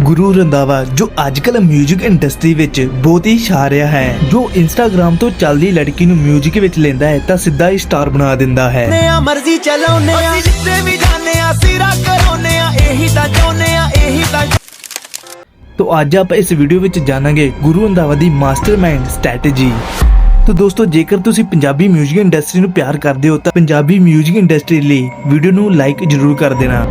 ਗੁਰੂ ਰੰਦਾਵਾ ਜੋ ਅੱਜਕੱਲ 뮤직 ਇੰਡਸਟਰੀ ਵਿੱਚ ਬਹੁਤ ਹੀ ਛਾ ਰਿਹਾ ਹੈ ਜੋ ਇੰਸਟਾਗ੍ਰam ਤੋਂ ਚੱਲਦੀ ਲੜਕੀ ਨੂੰ 뮤직 ਵਿੱਚ ਲੈਂਦਾ ਹੈ ਤਾਂ ਸਿੱਧਾ ਹੀ ਸਟਾਰ ਬਣਾ ਦਿੰਦਾ ਹੈ ਨੇ ਆ ਮਰਜ਼ੀ ਚਲਾਉਨੇ ਆ ਅਸੀਂ ਜਿੱਥੇ ਵੀ ਜਾਂਦੇ ਆ ਸਿਰਾ ਕਰਾਉਨੇ ਆ ਇਹੀ ਤਾਂ ਚਾਹੁੰਨੇ ਆ ਇਹੀ ਤਾਂ ਤੋ ਅੱਜ ਆਪਾਂ ਇਸ ਵੀਡੀਓ ਵਿੱਚ ਜਾਣਾਂਗੇ ਗੁਰੂ ਰੰਦਾਵਾ ਦੀ ਮਾਸਟਰਮਾਈਂਡ ਸਟ੍ਰੈਟੇਜੀ ਤੋ ਦੋਸਤੋ ਜੇਕਰ ਤੁਸੀਂ ਪੰਜਾਬੀ 뮤직 ਇੰਡਸਟਰੀ ਨੂੰ ਪਿਆਰ ਕਰਦੇ ਹੋ ਤਾਂ ਪੰਜਾਬੀ 뮤직 ਇੰਡਸਟਰੀ ਲਈ ਵੀਡੀਓ ਨੂੰ ਲਾਈਕ ਜ਼ਰੂਰ ਕਰ ਦੇਣਾ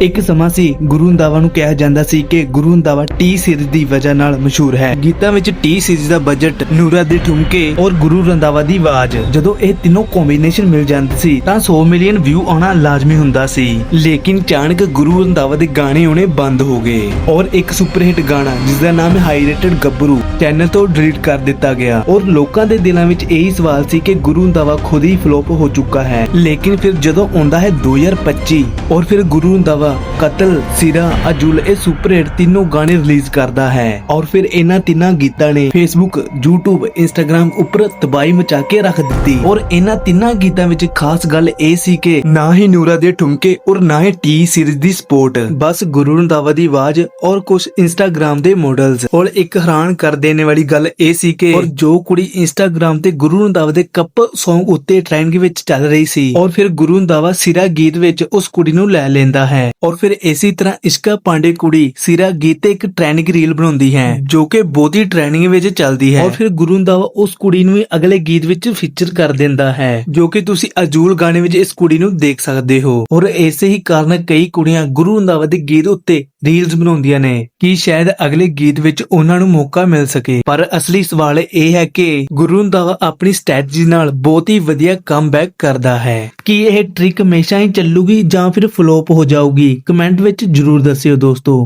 ਇੱਕ ਸਮਾਂ ਸੀ ਗੁਰੂ ਰੰਧਾਵਾ ਨੂੰ ਕਿਹਾ ਜਾਂਦਾ ਸੀ ਕਿ ਗੁਰੂ ਰੰਧਾਵਾ ਟੀ ਸੀਰੀਜ਼ ਦੀ ਵਜ੍ਹਾ ਨਾਲ ਮਸ਼ਹੂਰ ਹੈ। ਗੀਤਾਂ ਵਿੱਚ ਟੀ ਸੀਰੀਜ਼ ਦਾ ਬਜਟ ਨੂਰਾ ਦੇ ਠੁਮਕੇ ਔਰ ਗੁਰੂ ਰੰਦਾਵਾ ਦੀ ਆਵਾਜ਼। ਜਦੋਂ ਇਹ ਤਿੰਨੋਂ ਕੰਬੀਨੇਸ਼ਨ ਮਿਲ ਜਾਂਦੀ ਸੀ, ਤਾਂ 100 ਮਿਲੀਅਨ ਵਿਊ ਆਉਣਾ ਲਾਜ਼ਮੀ ਹੁੰਦਾ ਸੀ। ਲੇਕਿਨ ਅਚਾਨਕ ਗੁਰੂ ਰੰਦਾਵਾ ਦੇ ਗਾਣੇ ਆਉਣੇ ਬੰਦ ਹੋ ਗਏ ਔਰ ਇੱਕ ਸੁਪਰ ਹਿੱਟ ਗਾਣਾ ਜਿਸ ਦਾ ਨਾਮ ਹੈ ਹਾਈ ਰੇਟਡ ਗੱਭਰੂ ਚੈਨਲ ਤੋਂ ਡਿਲੀਟ ਕਰ ਦਿੱਤਾ ਗਿਆ। ਔਰ ਲੋਕਾਂ ਦੇ ਦਿਲਾਂ ਵਿੱਚ ਇਹੀ ਸਵਾਲ ਸੀ ਕਿ ਗੁਰੂ ਰੰਧਾਵਾ ਖੁਦ ਹੀ ਫਲੋਪ ਹੋ ਚੁੱਕਾ ਹੈ। ਲੇਕਿਨ ਫਿਰ ਜਦੋਂ ਆਉਂਦਾ ਹੈ 2025 ਔਰ ਫਿਰ ਗੁਰੂ ਰੰਧਾਵਾ ਰੰਦਾਵਾ ਕਤਲ, ਸਿਰਾ, ਅਜੁਲ ਇਹ ਸੁਪਰ ਹਿੱਟ ਤਿੰਨੋਂ ਗਾਣੇ ਰਿਲੀਜ਼ ਕਰਦਾ ਹੈ। ਔਰ ਫਿਰ ਇਹਨਾਂ ਤਿੰਨਾਂ ਗੀਤਾਂ ਨੇ ਫੇਸਬੁੱਕ YouTube, Instagram ਉੱਪਰ ਤਬਾਹੀ ਮਚਾ ਕੇ ਰੱਖ ਦਿੱਤੀ। ਔਰ ਇਹਨਾਂ ਤਿੰਨਾਂ ਗੀਤਾਂ ਵਿੱਚ ਖਾਸ ਗੱਲ ਇਹ ਸੀ ਕਿ ਨਾ ਹੀ ਨੂਰਾ ਦੇ ਠੁਮਕੇ ਔਰ ਨਾ ਹੀ ਟੀ ਸੀਰੀਜ਼ ਦੀ ਸਪੋਰਟ। ਬਸ ਗੁਰੂ ਰੰਧਾਵਾ ਦੀ ਆਵਾਜ਼ ਔਰ ਕੁਝ Instagram ਦੇ ਮਾਡਲਸ ਔਰ ਇੱਕ ਹੈਰਾਨ ਕਰ ਦੇਣੇ ਵਾਲੀ ਗੱਲ ਇਹ ਸੀ ਕਿ ਔਰ ਜੋ ਕੁੜੀ Instagram ਤੇ ਗੁਰੂ ਰੰਧਾਵਾ ਦੇ ਕੱਪ Song ਉੱਤੇ ਟ੍ਰੈਂਡ ਵਿੱਚ ਚੱਲ ਰਹੀ ਸੀ। ਔਰ ਫਿਰ ਗੁਰੂ ਰੰਧਾਵਾ ਸਿਰਾ ਗੀਤ ਵਿੱਚ ਉਸ ਕੁੜੀ ਨੂੰ ਲੈ ਲੈਂਦਾ ਹੈ। ਔਰ ਫਿਰ ਇਸੇ ਤਰ੍ਹਾਂ ਇਸ਼ਕਾ ਪਾਂਡੇ ਕੁੜੀ ਸਿਰਾ ਗੀਤ ਤੇ ਇੱਕ ਟ੍ਰੈਂਡਿੰਗ ਰੀਲ ਬਣਾਉਂਦੀ ਹੈ, ਜੋ ਕਿ ਬਹੁਤੀ ਟ੍ਰੈਂਡਿੰਗ ਵਿੱਚ ਚੱਲਦੀ ਹੈ। ਔਰ ਫਿਰ ਗੁਰੂ ਰੰਧਾਵਾ ਉਸ ਕੁੜੀ ਨੂੰ ਵੀ ਅਗਲੇ ਗੀਤ ਵਿੱਚ ਫੀਚਰ ਕਰ ਦਿੰਦਾ ਹੈ, ਜੋ ਕਿ ਤੁਸੀਂ ਅਜੂਲ ਗਾਣੇ ਵਿੱਚ ਇਸ ਕੁੜੀ ਨੂੰ ਦੇਖ ਸਕਦੇ ਹੋ। ਔਰ ਇਸੇ ਹੀ ਕਾਰਨ ਕਈ ਕੁੜੀਆਂ ਗੁਰੂ ਰੰਧਾਵਾ ਦੇ ਗੀਤ ਉੱਤੇ ਰੀਲਸ ਬਣਾਉਂਦੀਆਂ ਨੇ ਕਿ ਸ਼ਾਇਦ ਅਗਲੇ ਗੀਤ ਵਿੱਚ ਉਹਨਾਂ ਨੂੰ ਮੌਕਾ ਮਿਲ ਸਕੇ। ਪਰ ਅਸਲੀ ਸਵਾਲ ਇਹ ਹੈ ਕਿ ਗੁਰੂ ਦਾ ਆਪਣੀ ਸਟ੍ਰੈਟਜੀ ਨਾਲ ਬਹੁਤ ਹੀ ਵਧੀਆ ਕਮਬੈਕ ਕਰਦਾ ਹੈ। ਕੀ ਇਹ ਟ੍ਰਿਕ ਹਮੇਸ਼ਾ ਹੀ ਚੱਲੂਗੀ ਜਾਂ ਫਿਰ ਫਲੋਪ ਹੋ ਜਾਊਗੀ? ਕਮੈਂਟ ਵਿੱਚ ਜਰੂਰ ਦੱਸਿਓ ਦੋਸਤੋ।